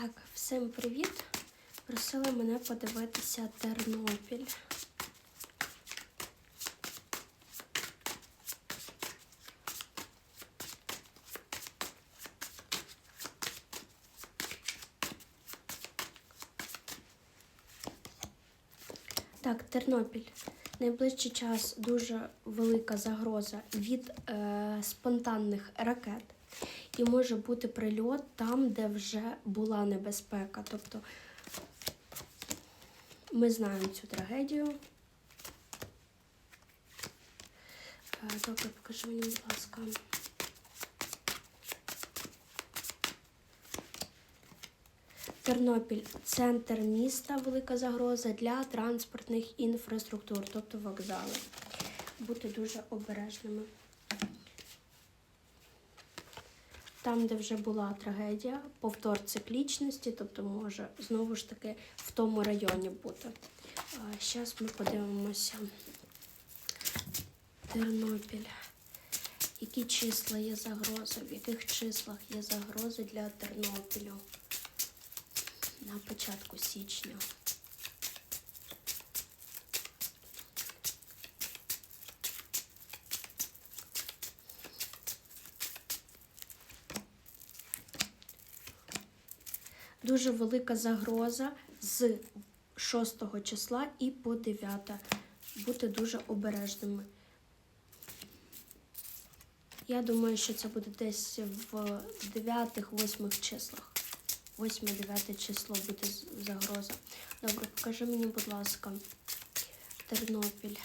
Так, всім привіт. Просили мене подивитися Тернопіль. Так, Тернопіль. Найближчий час дуже велика загроза від е, спонтанних ракет. І може бути прильот там, де вже була небезпека. Тобто ми знаємо цю трагедію. Добре, покажи мені, будь ласка. Тернопіль центр міста, велика загроза для транспортних інфраструктур, тобто вокзали. Бути дуже обережними. Там, де вже була трагедія, повтор циклічності, тобто може знову ж таки в тому районі бути. Зараз ми подивимося. Тернопіль. Які числа є загрози? В яких числах є загрози для Тернопілю? на початку січня. Дуже велика загроза з 6 числа і по 9. Бути дуже обережними. Я думаю, що це буде десь в 9-8 числах. 8-9 число буде загроза. Добре, покажи мені, будь ласка, Тернопіль.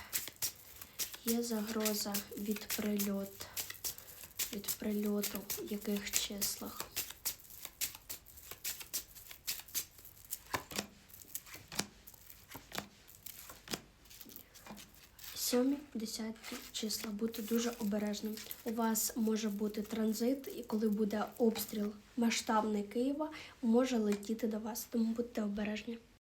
Є загроза від прильот. Від прильоту в яких числах? Сьомі, десяті числа. Бути дуже обережним. У вас може бути транзит, і коли буде обстріл масштабний Києва, може летіти до вас. Тому будьте обережні.